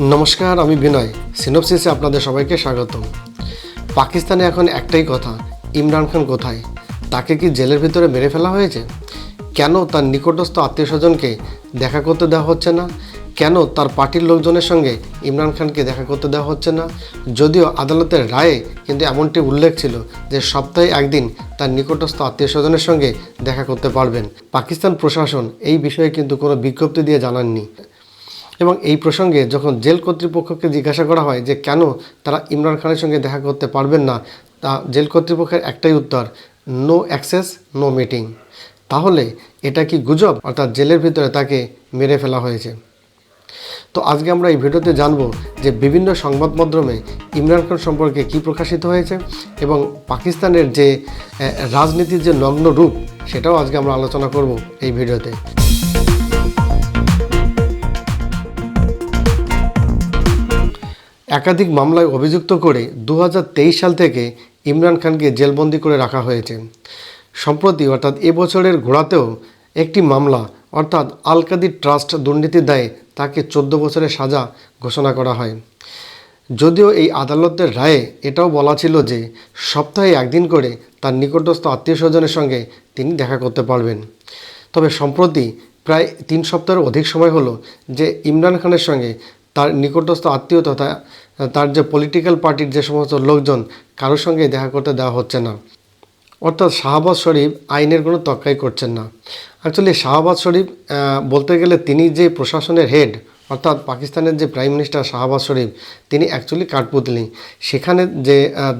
নমস্কার, আমি বিনয়। সিনপসিসে আপনাদের সবাইকে স্বাগতম। পাকিস্তানে এখন একটাই কথা, ইমরান খান কোথায়? তাকে কি জেলের ভিতরে মেরে ফেলা হয়েছে? কেন তার নিকটস্থ আত্মীয় স্বজনকে দেখা করতে দেওয়া হচ্ছে না? কেন তার পার্টির লোকজনের সঙ্গে ইমরান খানকে দেখা করতে দেওয়া হচ্ছে না? যদিও আদালতের রায়ে কিন্তু এমনটি উল্লেখ ছিল যে সপ্তাহে একদিন তার নিকটস্থ আত্মীয় স্বজনের সঙ্গে দেখা করতে পারবেন। পাকিস্তান প্রশাসন এই বিষয়ে কিন্তু কোনো বিজ্ঞপ্তি দিয়ে জানাননি। এবং এই প্রসঙ্গে যখন জেল কর্তৃপক্ষকে জিজ্ঞাসা করা হয় যে কেন তারা ইমরান খানের সঙ্গে দেখা করতে পারবেন না, তা জেল কর্তৃপক্ষের একটাই উত্তর নো অ্যাক্সেস নো মিটিং তাহলে এটা কি গুজব? অর্থাৎ জেলের ভিতরে তাকে মেরে ফেলা হয়েছে। তো আজকে আমরা এই ভিডিওতে জানব যে বিভিন্ন সংবাদ মাধ্যমে ইমরান খান সম্পর্কে কি প্রকাশিত হয়েছে এবং পাকিস্তানের যে রাজনীতির যে নগ্ন রূপ, সেটাও আজকে আমরা আলোচনা করব এই ভিডিওতে। একাধিক মামলায় অভিযুক্ত করে দু হাজার তেইশ সাল থেকে ইমরান খানকে জেলবন্দি করে রাখা হয়েছে। সম্প্রতি, অর্থাৎ এবছরের ঘোড়াতেও একটি মামলা, অর্থাৎ আলকাদি ট্রাস্ট দুর্নীতির দায়ে তাকে চোদ্দ বছরের সাজা ঘোষণা করা হয়। যদিও এই আদালতের রায়ে এটাও বলা ছিল যে, সপ্তাহে একদিন করে তার নিকটস্থ আত্মীয় স্বজনের সঙ্গে তিনি দেখা করতে পারবেন। তবে সম্প্রতি প্রায় তিন সপ্তাহের অধিক সময় হলো যে ইমরান খানের সঙ্গে তার নিকটস্থ আত্মীয় তথা তার যে পলিটিক্যাল পার্টির যে সমস্ত লোকজন, কারোর সঙ্গে দেখা করতে দেওয়া হচ্ছে না। অর্থাৎ শাহবাজ শরীফ আইনের কোনো তক্কাই করছেন না। অ্যাকচুয়ালি শাহবাজ শরীফ বলতে গেলে তিনি যে প্রশাসনের হেড অর্থাৎ পাকিস্তানের যে প্রাইম মিনিস্টার শাহবাজ শরীফ, তিনি অ্যাকচুয়ালি কাঠপুতলি। সেখানে যে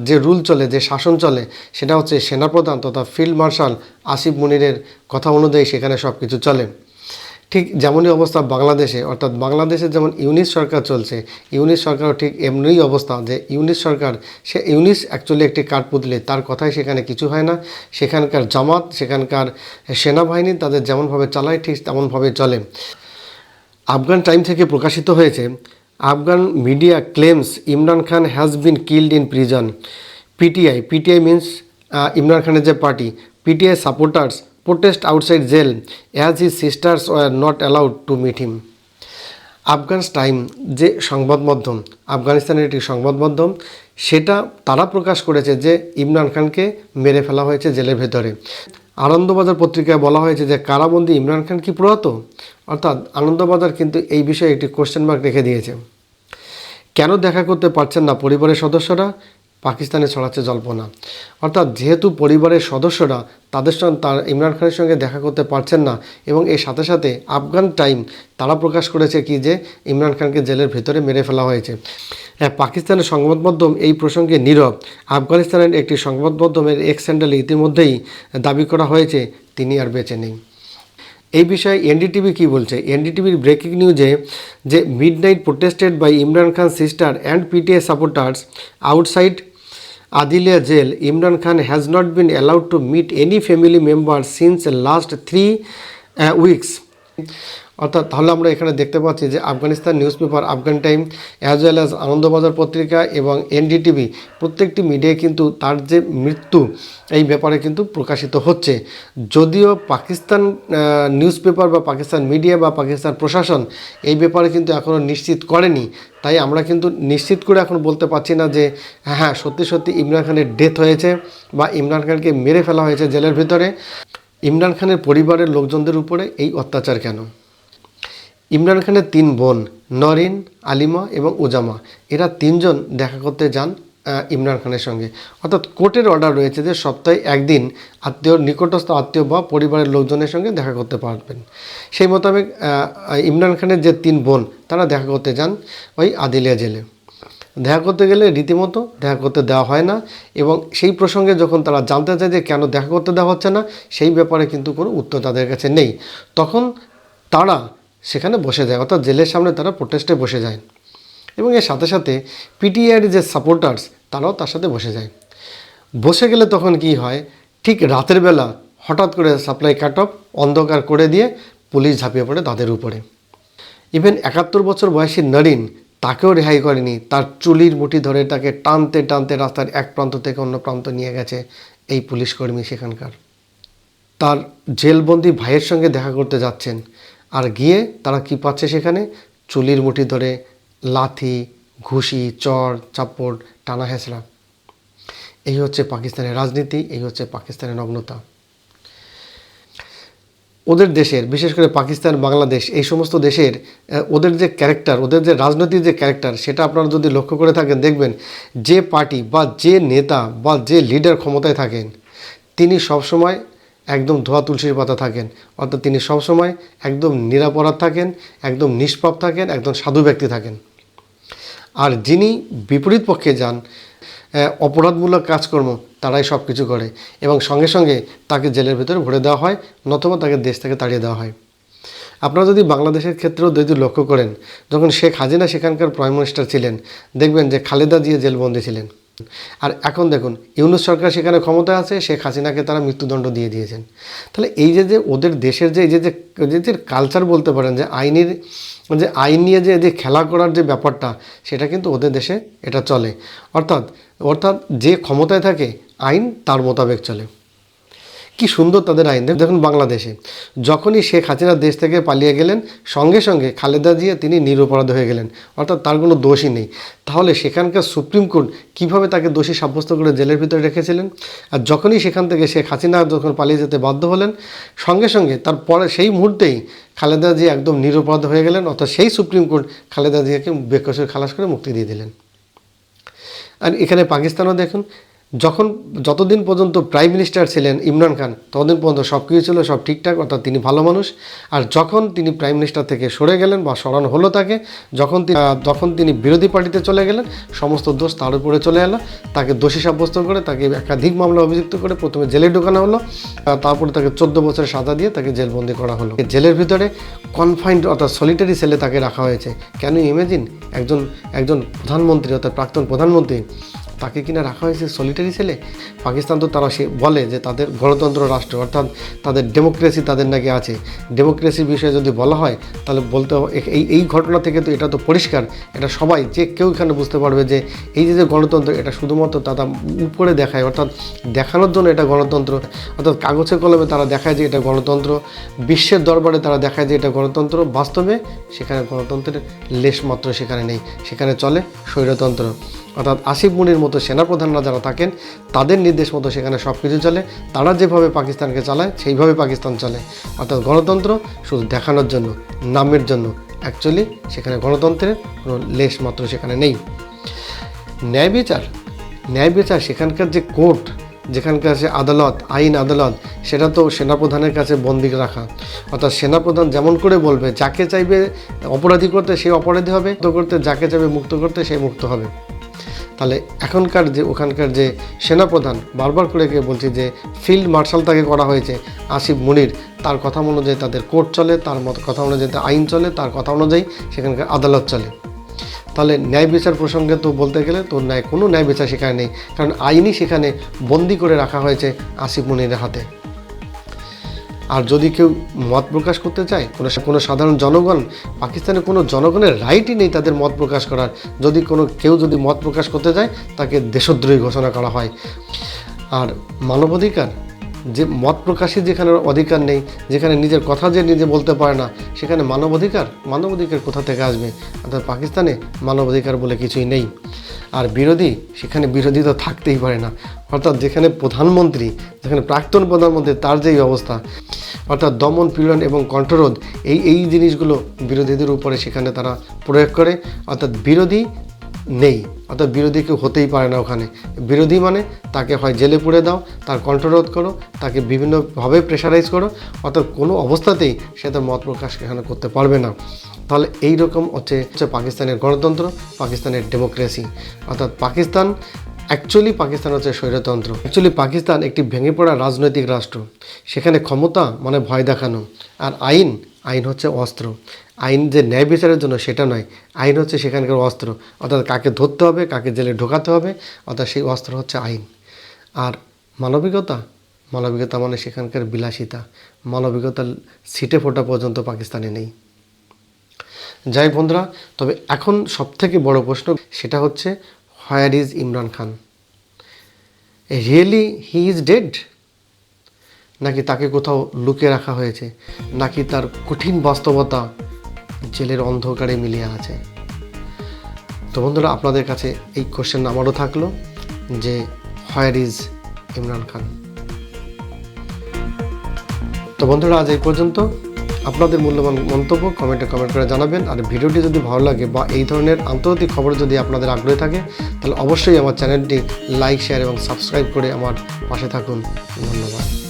যে রুল চলে, যে শাসন চলে, সেটা হচ্ছে সেনাপ্রধান তথা ফিল্ড মার্শাল আসিফ মুনিরের কথা অনুযায়ী সেখানে সব কিছু চলে। ঠিক যেমনই অবস্থা বাংলাদেশে, অর্থাৎ বাংলাদেশে যেমন ইউনিস সরকার চলছে, ইউনিস সরকারও ঠিক এমনিই অবস্থা যে ইউনিস সরকার, সে ইউনিস অ্যাকচুয়ালি একটি কাঠপুতলি তার কথাই সেখানে কিছু হয় না। সেখানকার জামাত, সেখানকার সেনাবাহিনী তাদের যেমনভাবে চালায়, ঠিক তেমনভাবে চলে। আফগান টাইম থেকে প্রকাশিত হয়েছে, Afghan media claims Imran Khan has been killed in prison PTI PTI means Imran খানের যে party PTI supporters protest outside jail as he sisters were not allowed to meet him Afghan Time যে সংবাদ মাধ্যম, আফগানিস্তানের একটি সংবাদ মাধ্যম, সেটা তারা প্রকাশ করেছে যে ইমরান খানকে মেরে ফেলা হয়েছে জেলের ভেতরে। আনন্দবাজার পত্রিকায় বলা হয়েছে যে কারাবন্দি ইমরান খান কি প্রয়াত? অর্থাৎ আনন্দবাজার কিন্তু এই বিষয়ে একটি কোশ্চেন মার্ক রেখে দিয়েছে। কেন দেখা করতে পারছেন না পরিবারের সদস্যরা? পাকিস্তানে ছড়াচ্ছে জল্পনা। অর্থাৎ যেহেতু পরিবারের সদস্যরা তাদের সঙ্গে তার ইমরান খানের সঙ্গে দেখা করতে পারছেন না এবং এর সাথে সাথে আফগান টাইম তারা প্রকাশ করেছে কি যে ইমরান খানকে জেলের ভেতরে মেরে ফেলা হয়েছে। হ্যাঁ পাকিস্তানের সংবাদ মাধ্যম এই প্রসঙ্গে নীরব। আফগানিস্তানের একটি সংবাদ মাধ্যমের এক্স স্যান্ডেলে ইতিমধ্যেই দাবি করা হয়েছে, তিনি আর বেঁচে নেই। এই বিষয়ে এনডিটিভি কি বলছে? এনডিটিভির ব্রেকিং নিউজে যে midnight protested by Imran Khan sister and PTA supporters outside Adilia jail, Imran Khan has not been allowed to meet any family member since the last three uh, weeks. অর্থাৎ তাহলে আমরা এখানে দেখতে পাচ্ছি যে Afghanistan newspaper Afghan Time as well as Anandabazar Patrika এবং NDTV প্রত্যেকটি মিডিয়ায় কিন্তু তার যে মৃত্যু, এই ব্যাপারে কিন্তু প্রকাশিত হচ্ছে। যদিও পাকিস্তান নিউজ পেপার বা পাকিস্তান মিডিয়া বা পাকিস্তান প্রশাসন এই ব্যাপারে কিন্তু এখনও নিশ্চিত করেনি। তাই আমরা কিন্তু নিশ্চিত করে এখন বলতে পারছি না যে হ্যাঁ সত্যি সত্যি ইমরান খানের ডেথ হয়েছে বা ইমরান খানকে মেরে ফেলা হয়েছে জেলের ভিতরে। ইমরান খানের পরিবারের লোকজনদের উপরে এই অত্যাচার কেন? ইমরান খানের তিন বোন, নরিন, আলিমা এবং উজামা। এরা তিনজন দেখা করতে যান ইমরান খানের সঙ্গে। অর্থাৎ কোর্টের অর্ডার রয়েছে যে সপ্তাহে একদিন আত্মীয় নিকটস্থ আত্মীয় বা পরিবারের লোকজনের সঙ্গে দেখা করতে পারবেন। সেই মোতাবেক ইমরান খানের যে তিন বোন, তারা দেখা করতে যান ওই আদিলিয়া জেলে। দেখা করতে গেলে রীতিমতো দেখা করতে দেওয়া হয় না এবং সেই প্রসঙ্গে যখন তারা জানতে চায় যে কেন দেখা করতে দেওয়া হচ্ছে না, সেই ব্যাপারে কিন্তু কোনো উত্তর তাদের কাছে নেই। তখন তারা সেখানে বসে যায়, অর্থাৎ জেলের সামনে তারা প্রোটেস্টে বসে যায়। এবং এর সাথে সাথে পিটিআইয়ের যে সাপোর্টার্স তারাও তার সাথে বসে যায়। বসে গেলে তখন কি হয়, ঠিক রাতের বেলা হঠাৎ করে সাপ্লাই কাট অফ অন্ধকার করে দিয়ে পুলিশ ঝাঁপিয়ে পড়ে তাদের উপরে। ইভেন একাত্তর বছর বয়সী নরিন তাকেও রেহাই করেনি। তার চুলির মুঠি ধরে তাকে টানতে টানতে রাস্তার এক প্রান্ত থেকে অন্য প্রান্ত নিয়ে গেছে এই পুলিশ কর্মী সেখানকার। তার জেলবন্দি ভাইয়ের সঙ্গে দেখা করতে যাচ্ছেন। আর গিয়ে তারা কি পাচ্ছে সেখানে? চুলির মুঠি ধরে, লাথি, ঘুষি, চর, চাপড়, টানা হেঁচড়া। এই হচ্ছে পাকিস্তানের রাজনীতি, এই হচ্ছে পাকিস্তানের নগ্নতা। ওদের দেশের, বিশেষ করে পাকিস্তান, বাংলাদেশ, এই সমস্ত দেশের ওদের যে ক্যারেক্টার ওদের যে রাজনৈতিক যে ক্যারেক্টার সেটা আপনারা যদি লক্ষ্য করে থাকেন, দেখবেন যে পার্টি বা যে নেতা বা যে লিডার ক্ষমতায় থাকেন, তিনি সবসময় একদম ধোয়া তুলসীর পাতা থাকেন। অর্থাৎ তিনি সবসময় একদম নিরাপরাধ থাকেন, একদম নিষ্পাপ থাকেন, একদম সাধু ব্যক্তি থাকেন। আর যিনি বিপরীত পক্ষে যান অপরাধমূলক কাজকর্ম, তারাই সব কিছু করে এবং সঙ্গে সঙ্গে তাকে জেলের ভেতরে ভরে দেওয়া হয়, নতুবা তাকে দেশ থেকে তাড়িয়ে দেওয়া হয়। আপনারা যদি বাংলাদেশের ক্ষেত্রেও যদি লক্ষ্য করেন, যখন শেখ হাজিনা সেখানকার প্রাইম মিনিস্টার ছিলেন, দেখবেন যে খালেদা জিয়া জেলবন্দি ছিলেন। আর এখন দেখুন, ইউনুস সরকার সেখানে ক্ষমতা আছে, শেখ হাসিনাকে তারা মৃত্যুদণ্ড দিয়ে দিয়েছেন। তাহলে এই যে যে ওদের দেশের যে, এই যে যে কালচার বলতে পারেন, যে আইনের যে আইন নিয়ে যে যে খেলা করার যে ব্যাপারটা, সেটা কিন্তু ওদের দেশে এটা চলে। অর্থাৎ অর্থাৎ যে ক্ষমতায় থাকে, আইন তার মোতাবেক চলে। কি সুন্দর তাদের আইন। দেখুন বাংলাদেশে, যখনই শেখ হাসিনা দেশ থেকে পালিয়ে গেলেন, সঙ্গে সঙ্গে খালেদা জিয়া তিনি নিরপরাধ হয়ে গেলেন, অর্থাৎ তার কোনো দোষই নেই। তাহলে সেখানকার সুপ্রিম কোর্ট কীভাবে তাকে দোষী সাব্যস্ত করে জেলের ভিতরে রেখেছিলেন? আর যখনই সেখান থেকে শেখ হাসিনা যখন পালিয়ে যেতে বাধ্য হলেন, সঙ্গে সঙ্গে তারপরে সেই মুহূর্তেই খালেদা জিয়া একদম নিরপরাধ হয়ে গেলেন, অর্থাৎ সেই সুপ্রিম কোর্ট খালেদা জিয়াকে বেকসের খালাস করে মুক্তি দিয়ে দিলেন। আর এখানে পাকিস্তানও দেখুন যখন যতদিন পর্যন্ত প্রাইম মিনিস্টার ছিলেন ইমরান খান, ততদিন পর্যন্ত সব কিছু ছিল সব ঠিকঠাক, অর্থাৎ তিনি ভালো মানুষ। আর যখন তিনি প্রাইম মিনিস্টার থেকে সরে গেলেন বা সরানো হলো তাকে, যখন তিনি যখন তিনি বিরোধী পার্টিতে চলে গেলেন, সমস্ত দোষ তার উপরে চলে এলো। তাকে দোষী সাব্যস্ত করে, তাকে একাধিক মামলা অভিযুক্ত করে প্রথমে জেলে ঢোকানো হলো তারপরে তাকে চোদ্দ বছরের সাজা দিয়ে তাকে জেলবন্দি করা হলো। জেলের ভিতরে কনফাইন্ড অর্থাৎ সলিটারি সেলে তাকে রাখা হয়েছে। কেন ইমেজিন একজন একজন প্রধানমন্ত্রী, অর্থাৎ প্রাক্তন প্রধানমন্ত্রী তাকে কিনা রাখা হয়েছে সলিটারি সেলে পাকিস্তান তো তারা সে বলে যে তাদের গণতন্ত্র রাষ্ট্র, অর্থাৎ তাদের ডেমোক্রেসি তাদের নাকি আছে। ডেমোক্রেসির বিষয়ে যদি বলা হয়, তাহলে বলতে এই এই ঘটনা থেকে তো এটা তো পরিষ্কার। এটা সবাই, যে কেউ এখানে বুঝতে পারবে যে এই যে যে গণতন্ত্র, এটা শুধুমাত্র তারা উপরে দেখায়, অর্থাৎ দেখানোর জন্য এটা গণতন্ত্র। অর্থাৎ কাগজে কলমে তারা দেখায় যে এটা গণতন্ত্র। বিশ্বের দরবারে তারা দেখায় যে এটা গণতন্ত্র। বাস্তবে সেখানে গণতন্ত্রের লেশ মাত্র সেখানে নেই। সেখানে চলে স্বৈরতন্ত্র। অর্থাৎ আসিফ মুনির মতো সেনাপ্রধানরা যারা থাকেন, তাদের নির্দেশ মতো সেখানে সব কিছু চলে। তারা যেভাবে পাকিস্তানকে চালায়, সেইভাবে পাকিস্তান চলে। অর্থাৎ গণতন্ত্র শুধু দেখানোর জন্য, নামের জন্য। অ্যাকচুয়ালি সেখানে গণতন্ত্রের কোনো লেশ মাত্র সেখানে নেই। ন্যায় বিচার। ন্যায় বিচার সেখানকার যে কোর্ট, যেখানকার যে আদালত, আইন আদালত, সেটা তো সেনাপ্রধানের কাছে বন্দি রাখা। অর্থাৎ সেনাপ্রধান যেমন করে বলবে, যাকে চাইবে অপরাধী করতে সে অপরাধী হবে, মুক্ত করতে, যাকে চাইবে মুক্ত করতে সে মুক্ত হবে। তাহলে এখনকার যে, ওখানকার যে সেনাপ্রধান, বারবার করে বলছি যে, ফিল্ড মার্শাল তাকে করা হয়েছে আসিফ মুনির। তার কথা অনুযায়ী তাদের কোর্ট চলে, তার মত কথা অনুযায়ী আইন চলে, তার কথা অনুযায়ী সেখানকার আদালত চলে। তাহলে ন্যায় বিচার প্রসঙ্গে তো বলতে গেলে তো ন্যায় কোনো ন্যায় বিচার সেখানে নেই। কারণ আইনই সেখানে বন্দি করে রাখা হয়েছে আসিফ মুনিরের হাতে। আর যদি কেউ মত প্রকাশ করতে চায়, কোনো কোনো সাধারণ জনগণ, পাকিস্তানের কোনো জনগণের রাইটই নেই তাদের মত প্রকাশ করার। যদি কোনো কেউ যদি মত প্রকাশ করতে যায় তাকে দেশদ্রোহী ঘোষণা করা হয়। আর মানবাধিকার, যে মত প্রকাশের যেখানে অধিকার নেই, যেখানে নিজের কথা যে নিজে বলতে পারে না, সেখানে মানবাধিকার মানবাধিকার কোথা থেকে আসবে? অর্থাৎ পাকিস্তানে মানবাধিকার বলে কিছুই নেই। আর বিরোধী, সেখানে বিরোধী তো থাকতেই পারে না। অর্থাৎ যেখানে প্রধানমন্ত্রী, যেখানে প্রাক্তন প্রধানমন্ত্রী, তার যেই অবস্থা, অর্থাৎ দমন পীড়ন এবং কণ্ঠরোধ, এই এই জিনিসগুলো বিরোধীদের উপরে সেখানে তারা প্রয়োগ করে। অর্থাৎ বিরোধী নেই, অর্থাৎ বিরোধী কেউ হতেই পারে না ওখানে। বিরোধী মানে তাকে হয় জেলে পুড়ে দাও, তার কণ্ঠরোধ করো, তাকে বিভিন্নভাবে প্রেশারাইজ করো, অর্থাৎ কোনো অবস্থাতেই সে তার মত প্রকাশ এখানে করতে পারবে না। তাহলে এই রকম হচ্ছে হচ্ছে পাকিস্তানের গণতন্ত্র, পাকিস্তানের ডেমোক্রেসি অর্থাৎ পাকিস্তান অ্যাকচুয়ালি পাকিস্তান হচ্ছে স্বৈরতন্ত্র। অ্যাকচুয়ালি পাকিস্তান একটি ভেঙে পড়া রাজনৈতিক রাষ্ট্র। সেখানে ক্ষমতা মানে ভয় দেখানো। আর আইন আইন হচ্ছে অস্ত্র। আইন যে ন্যায় বিচারের জন্য সেটা নয়। আইন হচ্ছে সেখানকার অস্ত্র। অর্থাৎ কাকে ধরতে হবে, কাকে জেলে ঢোকাতে হবে, অর্থাৎ সেই অস্ত্র হচ্ছে আইন। আর মানবিকতা মানবিকতা মানে সেখানকার বিলাসিতা। মানবিকতা সিটে ফোটা পর্যন্ত পাকিস্তানে নেই। যাই বন্ধুরা, তবে এখন সবথেকে বড় প্রশ্ন সেটা হচ্ছে where is Imran Khan? Really he is dead নাকি তাকে কোথাও লুকিয়ে রাখা হয়েছে? নাকি তার কঠিন বাস্তবতা জেলের অন্ধকারে মিলিয়ে আছে? তো বন্ধুরা, আপনাদের কাছে এই কোশ্চেন আমারও থাকল যে হোয়ার ইজ ইমরান খান? তো বন্ধুরা, আজ এই পর্যন্ত। আপনাদের মূল্যবান মন্তব্য কমেন্টে কমেন্ট করে জানাবেন। আর ভিডিওটি যদি ভালো লাগে বা এই ধরনের আন্তর্জাতিক খবর যদি আপনাদের আগ্রহী থাকে, তাহলে অবশ্যই আমার চ্যানেলটি লাইক শেয়ার এবং সাবস্ক্রাইব করে আমার পাশে থাকুন। ধন্যবাদ।